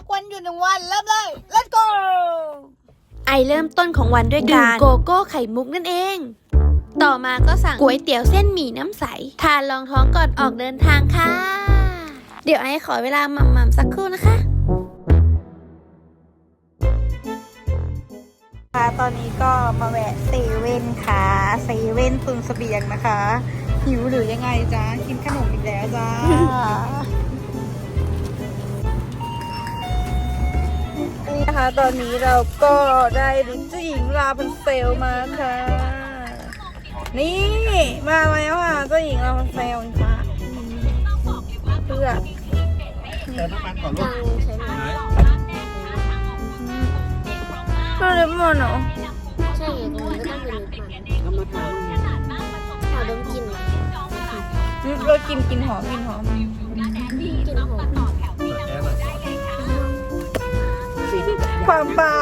กวันหยุดหนึ่งวันเริ่มเลย let's go ไอเริ่มต้นของวันด้วยการโกโก้ไข่มุกนั่นเอง ต่อมาก็สั่งก๋วยเตี๋ยวเส้นหมี่น้ำใส ทานรองท้องก่อนออกเดินทางค่ะ เดี๋ยวไอขอเวลาหม่ำๆสักครู่นะคะค่ะตอนนี้ก็มาแวะเซเว่นค่ะเซเว่นตุนเสบียงนะคะ หิวหรือยังไงจ๊ะ กินขนมอีกแล้วจ้า นี่นะคะ ตอนนี้เราก็ได้ลิ้นจี่หญิงลาพันเซลมาค่ะ นี่มาแล้วค่ะเจ้าหญิงลาพันเซลค่ะเพื่อเติมน้ำมันก่อนลูกเราเล็บมันเหรอใช่ตรงนี้ก็ต้องเป็นลิปมันน้ำมันหอมกินมันเรากินหอมกินหอมกินหอม ความปลา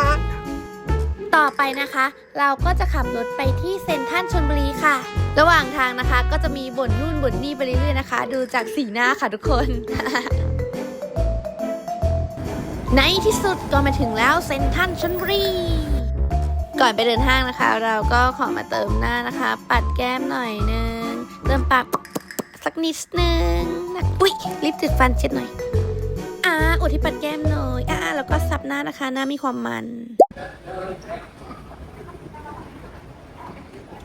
ต่อไปนะคะ เราก็จะขับรถไปที่เซ็นทรัลชนบุรีค่ะ ระหว่างทางนะคะ ก็จะมีบ่นนู่นบ่นนี่ไปเรื่อยๆนะคะ ดูจากสีหน้าค่ะทุกคน ในที่สุดก็มาถึงแล้วเซ็นทรัลชนบุรี ก่อนไปเดินห้างนะคะ เราก็ขอมาเติมหน้านะคะ ปัดแก้มหน่อยนึงเติมปากสักนิดนึงนะอุ๊ยลิปติดฟันเช็ดหน่อย อ่าอุดที่ปัดแก้มหน่อยอ่าแล้วก็ซับหน้านะคะ หน้ามีความมัน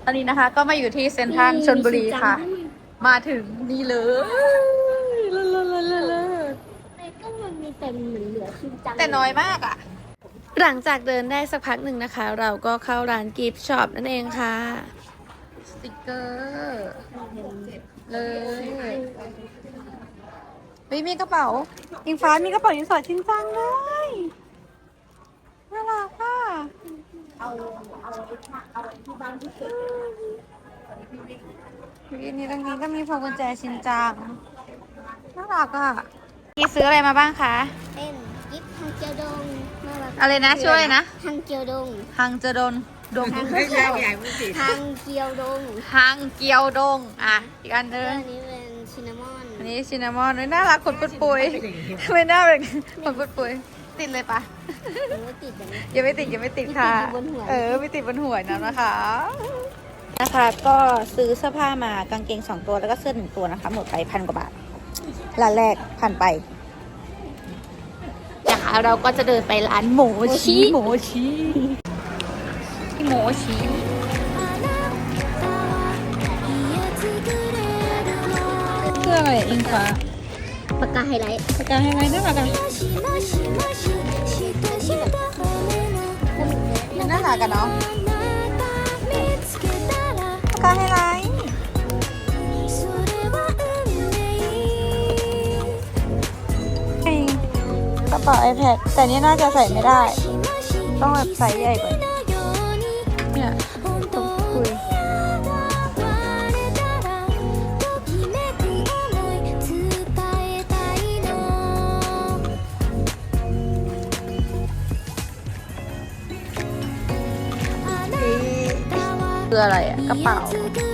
ตอนนี้นะคะ ก็มาอยู่ที่เซ็นทรัลชนบุรีค่ะ มาถึงนี่เลยเลิศเลิศเลิศเลิศเลิศในก็มันมีแต่เหมือนเหลือชิมจังแต่น้อยมากอะ หลังจากเดินได้สักพักหนึ่งนะคะ เราก็เข้าร้านกิฟต์ช็อปนั่นเองค่ะ สติกเกอร์ เลย เฮ้ยมีกระเป๋าอิงฟ้ามีกระเป๋ายิงสอดชิ้นจังเลยน่ารักอะเอาเอาที่บ้านที่เกิดนี่ตรงนี้ก็มีพวงกุญแจชิ้นจังน่ารักอะพี่ซื้ออะไรมาบ้างคะเป็นกิฟฮังเจียวดงน่ารักอะไรนะช่วยนะฮังเจียวดงฮังเจดนดงฮังเจียวดงฮังเกียวดงอะอีกอันนึงอันนี้เดิม อนอันนี้ซินนามอนด้วยน่ารักขนปุดปุยทำไมหน้าเป็นขนปุดปุยติดเลยปะหรือว่าติดแบบนี้ยังไม่ติดยังไม่ติดค่ะไม่ติดอยู่บนหัวเออไม่ติดบนหัวนะนะคะ นะคะก็ซื้อเสื้อผ้ามากางเกงสองตัวแล้วก็เสื้อหนึ่งตัวนะคะ หมดไปพันกว่าบาทร้านแรกพันไปนะคะเราก็จะเดินไปร้านโมชิโมชิโมชิ ออะไรอิงฟ้าปากกาไฮไลท์สกายให้ไหมน่ารักอะน่ารักกันเนาะสกายให้ไลท์กระเป๋า iPad แต่นี่น่าจะใส่ไม่ได้ ต้องแบบใส่ใหญ่กว่า คืออะไรอะกระเป๋า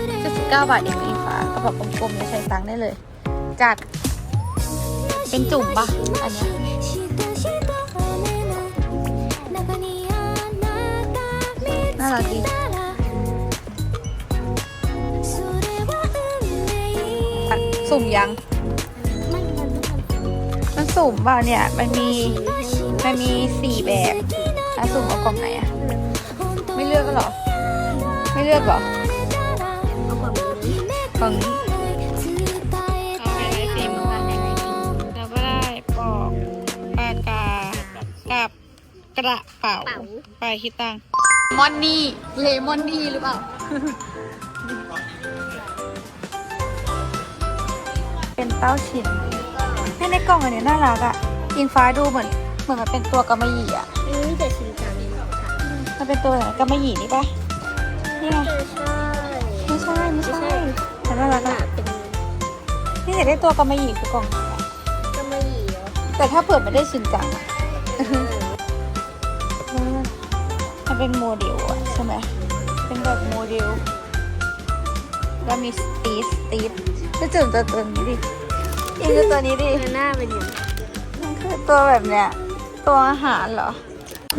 79บาทเองอิงฟ้ากระเป๋ากลมๆเนี่ยใช้ตังค์ได้เลย จัด เป็นจุ่มปะอันเนี้ยน่ารักดีสุ่มยัง มันสุ่มเปล่าเนี่ย มันมี มันมีสี่แบบอะสุ่มเอากล่องไหนอะไม่เลือกก็หรอ เลือกเหรอเอากล่องนี้กล่องนี้เอาไปไว้สีมือแล้วก็ได้ปอกปากกากับกระเป๋าเป๋าไปคิดตังค์มอนนี่เลมอนนี่หรือเปล่าเป็นเต้าฉินให้ในกล่องอันนี้น่ารักอะอิงฟ้าดูเหมือนเหมือนมันเป็นตัวกำมะหยี่อะอันนี้แต่ชิมจังค่ะมันเป็นตัวไหนกำมะหยี่นี่ปะ นี่ไงไม่ใช่ไม่ใช่ไม่ใช่แต่น่ารักแบอะบเป็นนี่อยากได้ตัวกำมะหยี่คือกล่องกำมะหยี่เหรอแต่ถ้าเปิดไม่ได้ชินจังอะมันเป็นโมเดลอะใช่ไหมเป็นแบบโมเดลแล้วมีสตีสตีสก็จุ่มตัวตัวนี้ดินี่คือตัวนี้ดิหน้าเป็นอย่างมันคือตัวแบบเนี้ยตัวอาหารเหรอ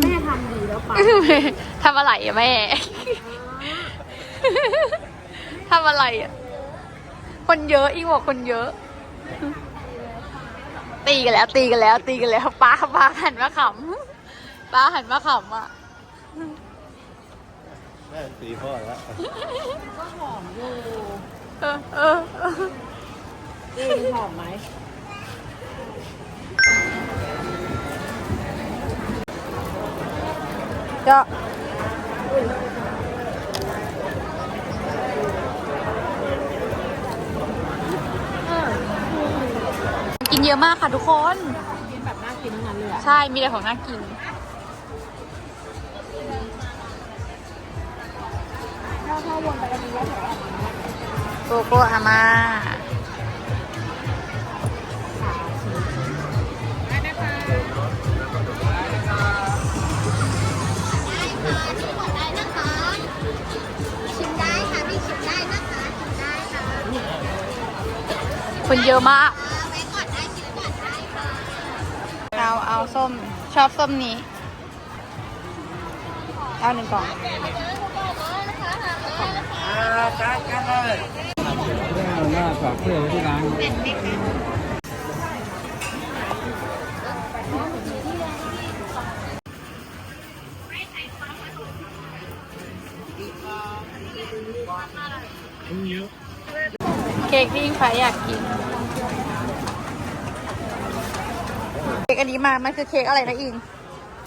แม่ทำดีแล้วปะทำอะไรอะแม่ ทำอะไรอะคนเยอะอีกบอกคนเยอะ ตีกันแล้ว ตีกันแล้ว ตีกันแล้วป้าป้าหันมาขำป้าหันมาขำอะแม่ตีพ่อแล้วเออเออเออเองหอมไหมก็ นเยอะมากค่ะทุกคน กินแบบน่ากินทั้งนั้นเลยอะใช่ มีแต่ของน่ากิน ถ้าถ้าวนไปแล้วมีแล้วแถวโกโก้อาม่าชิมได้ค่ะพี่ชิมได้นะคะชิมได้ค่ะคนเยอะมาก เอาส้ม ชอบส้มนี้ เอาหนึ่งกล่องหน้าฝากเสื้อไว้ที่ร้านเค้กที่อิงฟ้าอยากกิน เค้กอันนี้มา มันคือเค้กอะไรนะอิง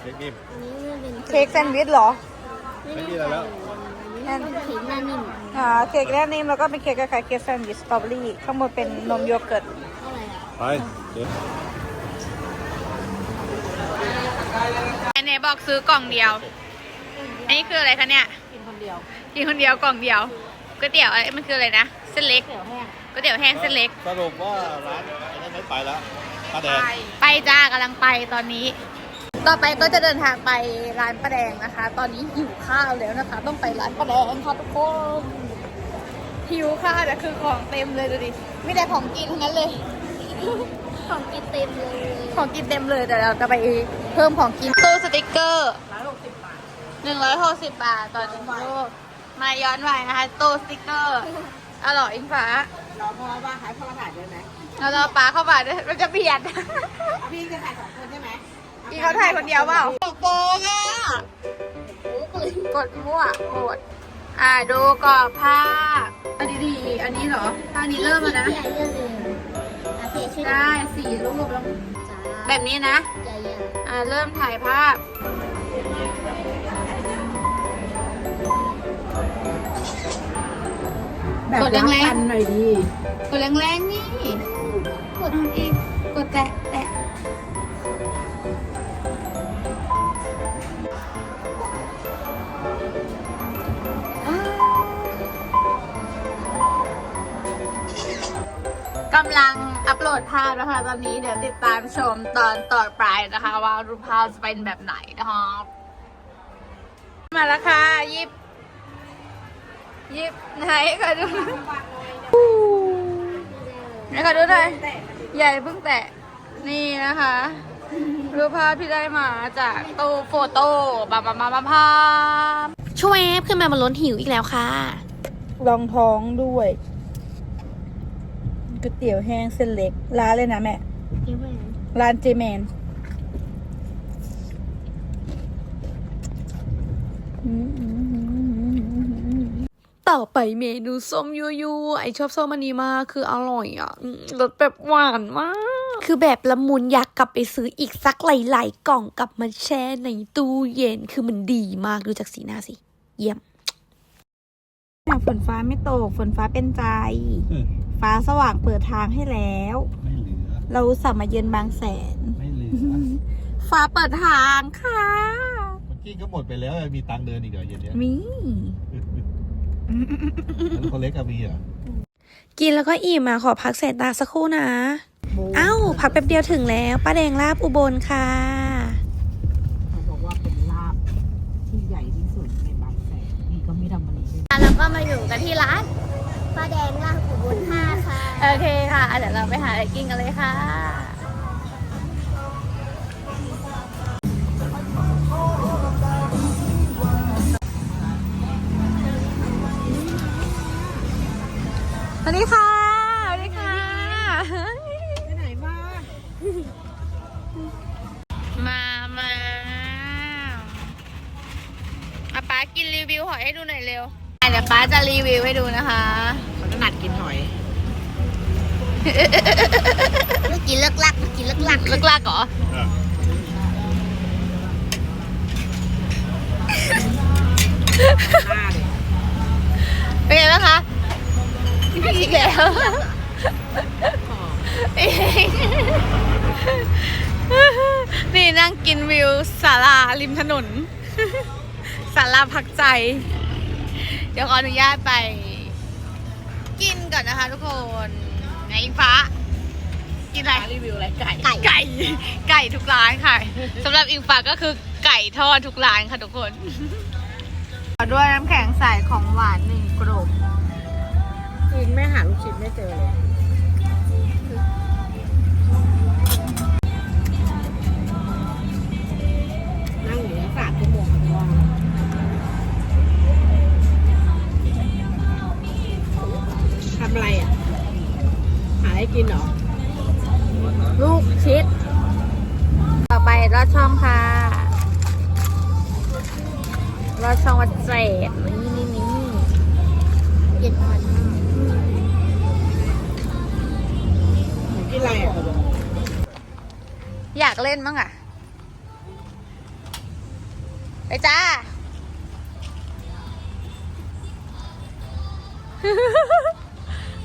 เล็กนิ่มอันนี้มันเป็นเค้กแซนด์วิชเหรอ ไม่มีอะไรแล้วอันนี้เป็นเค้กหน้านิ่มอ่า เค้กแรกนิ่มแล้วก็เป็นเค้กคล้ายๆเค้กแซนด์วิชสตรอเบอรี่ข้างบนเป็นนมโยเกิร์ตอะไรอะไปเดี๋ยวอันนี้บอกซื้อกล่องเดียว อันนี้คืออะไรคะเนี่ย กินคนเดียว กินคนเดียวกล่องเดียวก๋วยเตี๋ยวอะไรมันคืออะไรนะ เส้นเล็กเตี๋ยวแห้งก๋วยเตี๋ยวแห้งเส้นเล็ก สรุปว่าร้านอันนั้นไม่ไปแล้ว ป้าแดง ไปจ้ากำลังไปตอนนี้ ต่อไปก็จะเดินทางไปร้านป้าแดงนะคะ ตอนนี้หิวข้าวแล้วนะคะ ต้องไปร้านป้าแดงค่ะทุกคนหิวข้าวแต่คือของเต็มเลยดูดิไม่ได้ของกินทั้งนั้นเลย ของกินเต็มเลย ของกินเต็มเลยแต่เราจะไปเพิ่มของกินตู้สติกเกอร์หนึ่งร้อยหกสิบบาทต่อหนึ่งลูกมาย้อนไว้นะคะตู้สติกเกอร์ อร่อยอิงฟ้ารอพ่อว่าขายข้าวผัดด้วยไหมเรารอปลาเข้ามาด้วยมันจะเบียดพี่จะขายสองคนใช่ไหมอีเขาถ่ายคนเดียวเปล่าโกงอะกดมั่วกดอ่าดูกรอบผ้าอันนี้ดีอันนี้เหรออันนี้เริ่มแล้วนะใหญ่เยอะเลยโอเคชื่อได้สี่รูปแล้วจ้าแบบนี้นะใหญ่เยอะอ่าเริ่มถ่ายภาพ กดแรงๆหน่อยดีกดแรงๆนี่ กดอีกกดแตะแตะกำลังอัปโหลดภาพนะคะ ตอนนี้เดี๋ยวติดตามชมตอนต่อไปนะคะ ว่ารูปภาพจะเป็นแบบไหนนะคะ มาแล้วค่ะหยิบ หยิบไหนขอดูหน่อยไหนขอดูหน่อยใหญ่เพิ่งแตะ นี่นะคะ รูปภาพที่ได้มาจากตู้โฟโต้บาบาบาบาพาช่วยขึ้นมาบนรถหิวอีกแล้วค่ะ รองท้องด้วยก๋วยเตี๋ยวแห้งเส้นเล็ก ร้านเลยนะแม่กินไปร้านเจแมนอืมอืมอืมอืมอืม ต่อไปเมนูส้มยูยูไอชอบส้มอันนี้มากคืออร่อยอะอืมรสแบบหวานมาก คือแบบละมุนอยากกลับไปซื้ออีกสักหลาย ๆ กล่องกลับมาแช่ในตู้เย็นคือมันดีมากดูจากสีหน้าสิ เยี่ยมฝนฟ้าไม่ตกฝนฟ้าเป็นใจอืมฟ้าสว่างเปิดทางให้แล้วไม่เหลือเราอุตสามมาเยือนบางแสนไม่เหลือฟ้าเปิดทางค่ะ เมื่อกี้ก็หมดไปแล้วมีตังค์เดินอีกเหรอเย็นเนี้ยมีแล้ว คนเล็กก็มีเหรอกินแล้วก็อิ่มอะขอพักสายตาสักครู่นะ เอ้า พักแป๊บเดียวถึงแล้วป้าแดงลาบอุบลค่ะเขาบอกว่าเป็นลาบที่ใหญ่ที่สุดในบางแสนนี่ก็ไม่ธรรมดาแล้วก็มาอยู่กันที่ร้านป้าแดงลาบอุบลห้าค่ะ โอเคค่ะ เดี๋ยวเราไปหาอะไรกินกันเลยค่ะ วัสดีค่ะ สวัสดีค่ะ ไปไหนมามามาอาป้ากินรีวิวหอยให้ดูหน่อยเร็วอะเดี๋ยวป้าจะรีวิวให้ดูนะคะเขาถนัดกินหอย เมื่อกี้เลิกลักเมื่อกี้เลิกลักเลิกลากเหรอหน้าเลยเป็นไงบ้างคะ อีกแล้วนี่นั่งกินวิวศาลาริมถนนศาลาพักใจ เดี๋ยวขออนุญาตไป กินก่อนนะคะทุกคนไหนอิงฟ้า กินอะไรรีวิวอะไรไก่ไก่ไก่ไก่ทุกร้านค่ะสำหรับอิงฟ้าก็คือไก่ทอดทุกร้านค่ะทุกคน ขอด้วยน้ำแข็งใสของหวานหนึ่งกลุ่มกินไม่ หา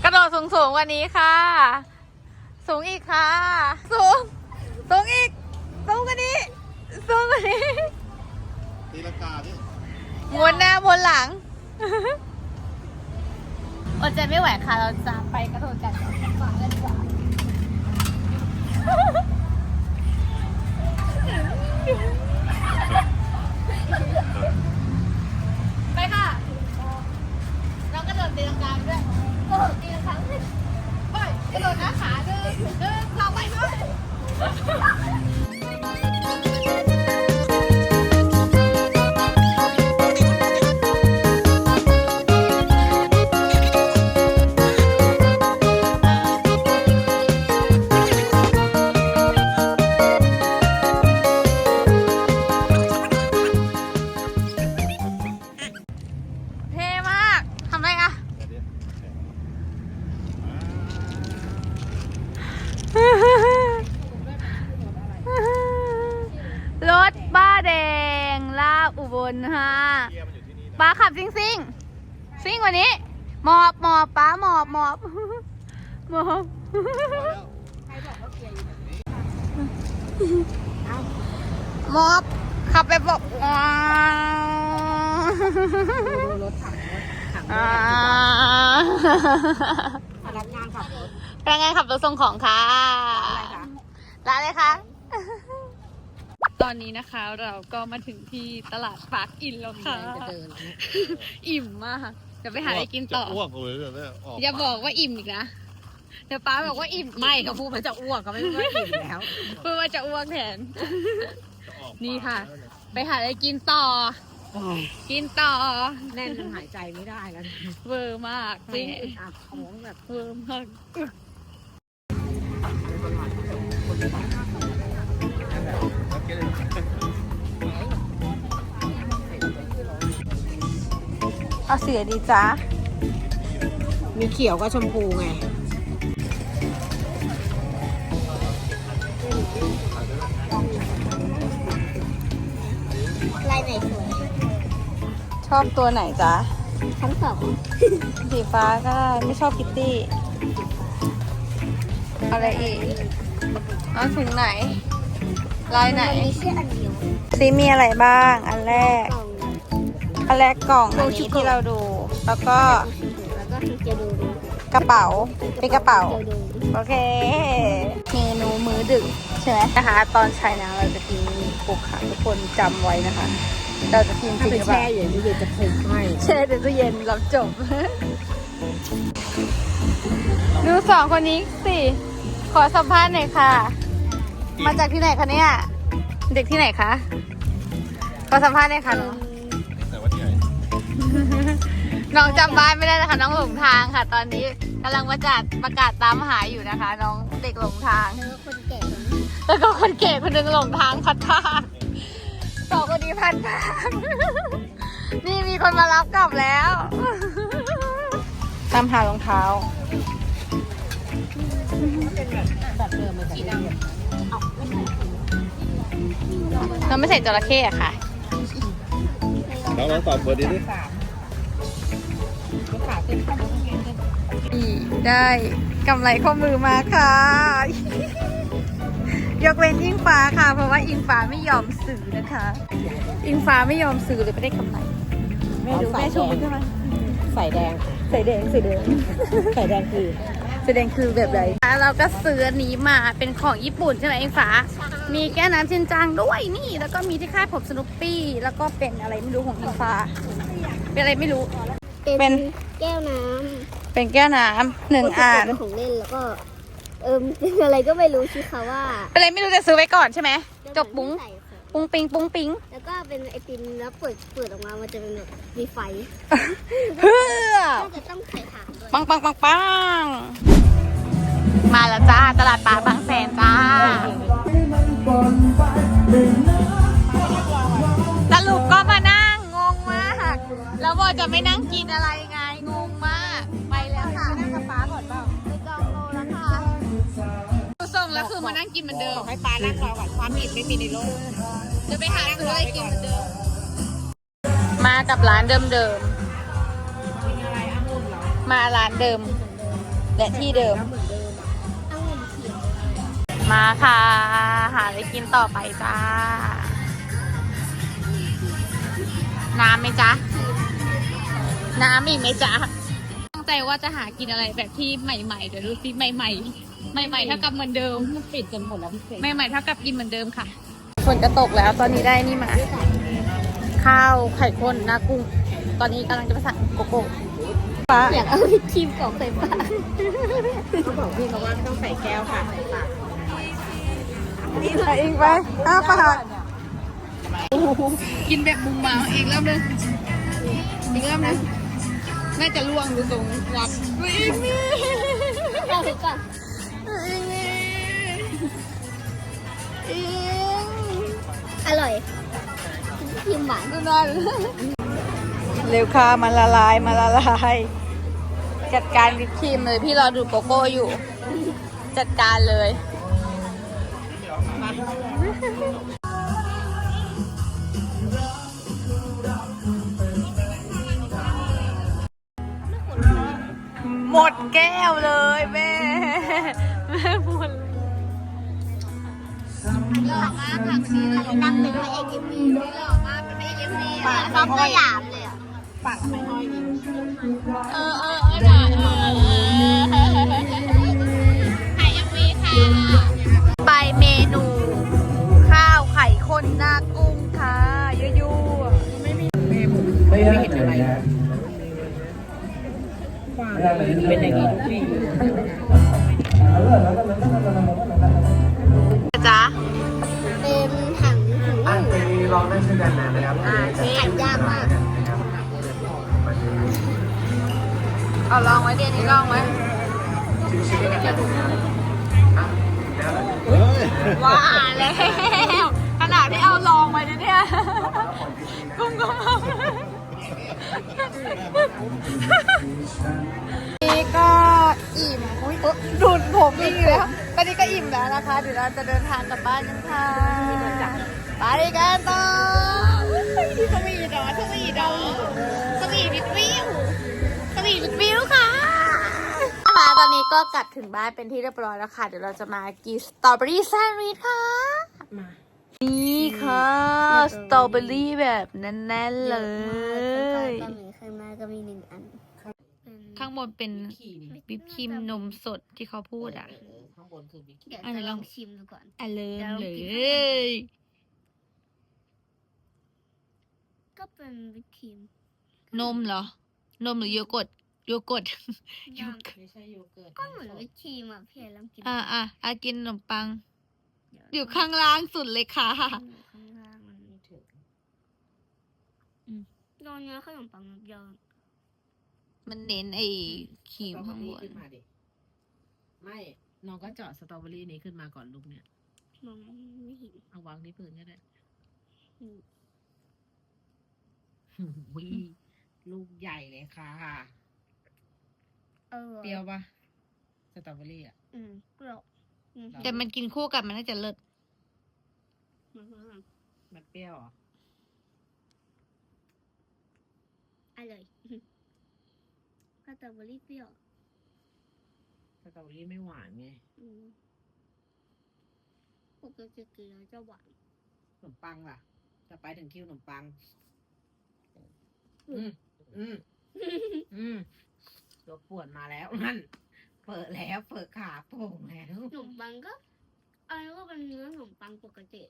กระโดดสูงสูงๆกว่านี้ค่ะ สูงอีกค่ะ สูง สูงอีก สูงกว่านี้ สูงกว่านี้ตีลังกาดิม้วนหน้าม้วนหลังอดใจไม่ไหวค่ะ เราจะไปกระโดดกันฝากันดีกว่า ไปค่ะ เรากระโดดตีลังกาด้วยกระโดดตีลังกาด้วยไป กระโดดหน้าขาหนึ่งหนึ่งสองไปด้วย มอบขับไปบอกว้าวดูรถถังรถถังอ่าพนักงานขับรถพนักงานขับรถส่งของค่ะอะไรคะร้านอะไรคะตอนนี้นะคะเราก็มาถึงที่ตลาดปากอินแล้วค่ะจะเดินแล้วเนี่ยอิ่มมากเดี๋ยวไปหาอะไรกินต่อจะอ้วกเลยเนี่ยออกอย่าบอกว่าอิ่มอีกนะ เดี๋ยวป้าบอกว่าอิ่มไม่เขาพูดมันจะอ้วกก็ไม่ไม่อิ่มแล้วพูดว่าจะอ้วกแทนจะออกนี่ค่ะปากแล้วเยไปหาอะไรกินต่อ กินต่อแน่นจนหายใจไม่ได้แล้วเวอร์มากจริงแหมอัดท้องแบบเวอร์มากเอาเสียดีจ้ามีเขียวกับชมพูไง ชอบตัวไหนจ๊ะทั้งสองสีฟ้าก็ได้ไม่ชอบคิตตี้อะไรอีกเอาถึงไหน ลายไหนมีเสื้ออันเดียวซีมีอะไรบ้าง อันแรกกล่องอันแรกกล่องอันนี้ที่เราดู แล้วก็แล้วก็คือจะดูดูกระเป๋าเป็นกระเป๋าจะดูโอเคเมนูมื้อดึกใช่ไหมนะคะ ตอนใช้น้ำเราจะกินปุกค่ะทุกคนจำไว้นะคะ เราจะกินจถ้าริงไปหรือเปแช่ล่าอยู่ในเย็นจะคงให้แช่ในตู้เย็นเราจบ ดูสองคนนี้สิ ขอสัมภาษณ์หน่อยค่ะ มาจากที่ไหนคะเนี่ย เด็กที่ไหนคะ ขอสัมภาษณ์หน่อยค่ะหนูแต่ว่าใหญ่น้องจำบ้านไม่ได้นะคะ น้องหลงทางค่ะ ตอนนี้กำลังประกาศประกาศตามหาอยู่นะคะ น้องเด็กหลงทาง แล้วก็คนแก่คนหนึงหลงทางพัดทาง สองคนนี้พัดทางนี่มีคนมารับกลับแล้ว ตามหารองเท้าแบบเดิมมันจะเรียบเราไม่ใส่จระเข้อะค่ะ น้องลองตอบเบอร์ดีดิสามลูกขาเต้นข้าวมันเต้นเต้นนี่ได้กำไรข้อมือมาค่ะ ยกเว้นอิงฟ้าค่ะ เพราะว่าอิงฟ้าไม่ยอมซื้อนะคะ อิงฟ้าไม่ยอมซื้อเลยไม่ได้กำไรไม่รู้แม่ชมใช่ไหมใส่แดงใส่แดงใส่แดงใส่แดงคือใส่แดงคือแบบไรเราก็ซื้ออันนี้มาเป็นของญี่ปุ่นใช่ไหมเองฟ้า มีแก้วน้ำชินจังด้วยนี่ แล้วก็มีที่ค่ายผมสนุปปี้ แล้วก็เป็นอะไรไม่รู้ของอิงฟ้า เป็นอะไรไม่รู้ เป็นแก้วน้เป็นแก้วน้ำหำนึ่งอ่านเป็นของเล่นแล้วก็ เอิมเป็นอะไรก็ไม่รู้ชื่อเขาว่าเป็นอะไรไม่รู้จะซื้อไว้ก่อนใช่ไหมจบปุ้งใส่ของปุ้งปิงปุ้งปิง แล้วก็เป็นไอติมแล้วเปิดเปิดออกมา มันจะเป็นแบบมีไฟเพื่อน่าจะต้องใส่ถ่านด้วยปังปังปังปังมาแล้วจ้า ตลาดปลาบางแสนจ้าสรุปก็มานั่งงงมากแล้วโบจะไม่นั่งกินอะไรไงงงมาก ไปแล้วค่ะนั่งกับป้าก่อนเปล่า แล้วคือมานั่งกินเหมือนเดิม ให้ปลานั่งรอก่อนความผิดไม่มีในโลกจะไปหาซื้ออะไรกินเหมือนเดิม มากับร้านเดิมมีอะไรอ้างุ่นเหรอๆ มาร้านเดิม และที่เดิมเอาเงินเขียวมาค่ะ หาอะไรกินต่อไปจ้า น้ำไหมจ๊ะ น้ำอีกไหมจ๊ะ ตั้งใจว่าจะหากินอะไรแบบที่ใหม่ๆ เดี๋ยวดูซิใหม่ๆ ใหม่ๆเท่ากับเหมือนเดิมมันปิดจนหมดแล้วพี่เศษใหม่ๆเท่ากับกินเหมือนเดิมค่ะฝนจะตกแล้วตอนนี้ได้นี่มา ข้าวไข่ข้นหน้ากุ้ง ตอนนี้กำลังจะไปสั่งโกโก้ฟ้าอยากเอาไปครีมกรอกใส่ปากเขาบอกพี่เขาว่าต้องใส่แก้วค่ะใส่ปากใส่อิงไปอ้าวปากกินแบบมุมมาอีกรอบนึงอีกรอบนึงน่าจะล่วงดูตรงวับอีกนี่เอาไปก่อน อีกอร่อยครีมหวานดูหน่อยเร็วค่ะมันละลายมาละลาย จัดการวิปครีมเลยพี่รอดูโกโก้อยู่ จัดการเลยหมดแก้วเลยแม่แม่หมด หล่อมากค่ะคนนี้เลยนั่งเป็นพระเอกเอ็มวีหล่อมากเป็นพระเอกเอ็มวีชอบสยามเลยอะปากทำไมห้อยอย่างนี้เออเออเออหน่อยเออเออถ่ายยังมีค่ะไปเมนู ข้าวไข่ข้นหน้ากุ้งค่ะยั่วๆไม่เห็นอะไรเป็นอย่างนี้ทุกที ลงนี้ร้องได้ชื่อกันนะครับอ่าเชถัฟงยากมาก เอาลองไว้เดี๋ยวนี้ลองไว้เฮ้ยว่าแล้ว ขนาดที่เอาลองไว้นะเนี่ยกุ้งก็มานี่ก็อิ่มอุ้ยดูดผมอีกแล้วตอนนี้ก็อิ่มแล้วนะคะเดี๋ยวเราจะเดินทางกลับบ้านกันค่ะ ไปกันต่อสวีดอสวีดอสวีทวิดวิวสวีทวิดวิวค่ะนะคะตอนนี้ก็กลับถึงบ้านเป็นที่เรียบร้อยแล้วค่ะ เดี๋ยวเราจะมากินสตรอเบอรี่แซนด์วิชค่ะ มานี่ค่ะสตรอเบอรี่แบบแน่นๆเลยก็มีข้างหน้าก็มีหนึ่งอัน ข้างบนเป็นขี่นี่วิปครีมนมสดที่เขาพูดอะ ข้างบนคือบิ๊กเดี๋ยวอันไหนจะลลอองงชิมดูก่อนอะเริ่มเดี๋ยวเลเรากินย ก็เป็นวิปครีมนมเหรอ นมหรือโยเกิร์ตโยเกิร์ตโยเกิร์ตไม่ใช่โยเกิร์ตก็เหมือนวิปครีมอะพี่ลองกินอะอะอะกินขนมปัง เดี๋วอยู่ข้างล่างสุดเลยค่ะ อยู่ข้างล่างมันไม่ถึงโดนเนื้อขนมปังเยอะมันเน้นไอ้ครีมสตรอข้างเบบอรี่นขึ้นมาดิ ไม่ น้องก็เจาะสตรอเบอรี่นี้ขึ้นมาก่อนลูกเนี่ย มองไม่เห็นเอาวางที่พื้นก็ได้ อืมวิ ลูกใหญ่เลยค่ะ เออเปรี้ยวปะสตรอเบอรี่อะ อืมเปรี้ยวอืมแต่มันกินคู่กันมันน่าจะเลิศอืมมันเปรี้ยวเหรออร่อยสตรอเบอรี่เปรี้ยวสตรอเบอรี่ไม่หวานไงอืมปกติกินแล้วจะหวานขนมปังล่ะ จะไปถึงคิวขนมปัง อืมอืมอืมตัวปวดมาแล้วนั่นเปิดแล้วเปิดขาโป่งแล้วขนมปังก็อะไรก็เป็นเนื้อขนมปังปกติ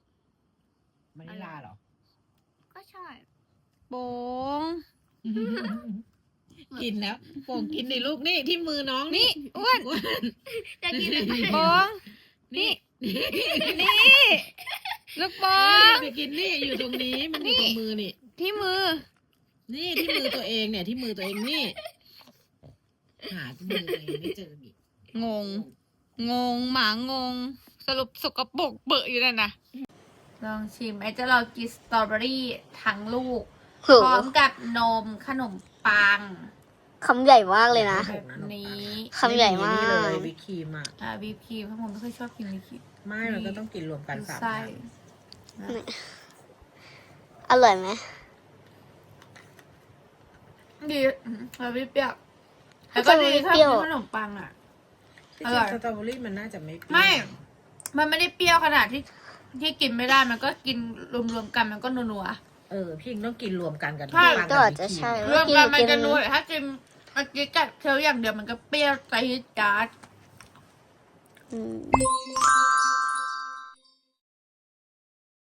มะนิลาเหรอ ก็ใช่ โป้งกินแล้ว โป่งกินในลูกนี่ที่มือน้องนี่อ้วนจะกินอะไรโป้งนี่ นี่ ลูกโป้งไปกินนี่อยู่ตรงนี้มันอยู่ตรงมือนี่ ที่มือ นี่ที่มือตัวเองเนี่ยที่มือตัวเองนี่ หาที่มือตัวเองไม่เจออีกงง งงหมางง สรุปสกปรกเบอะอยู่นั่นนะลองชิม ไอ้เจะลองกินสตรอเบอรี่ทั้งลูก พร้อมกับนมขนมปังคำใหญ่มากเลยนะแบบนี้คำใหญ่มากนี่เลยวิปครีมอะอ่าบีพีเพราะผมไม่ค่อยชอบกินบีพีไม่เราก็ต้องกินรวมกันสามไส้อย่างอร่อยไหม ดีอืมแล้วไม่เปรี้ยวแล้วก็ดีถ้าเปรี้ยวกินขนมปังอะ ที่อจร่ริองยสตรอเบอรี่มันน่าจะไม่เปรี้ยวไม่ มันไม่ได้เปรี้ยวขนาดที่ที่กินไม่ได้มันก็กินรวมๆกันมันก็นัว เออพี่อิงต้องกินรวมกันกันใช่ ปังก็กับอาจวิปจะครีใช่ ๆรวมกันมันจะนัวแต่ถ้ากินเมื่อกี้กัดเคี้ยวอย่างเดียวมันก็เปรี้ยวใจดจัด อืม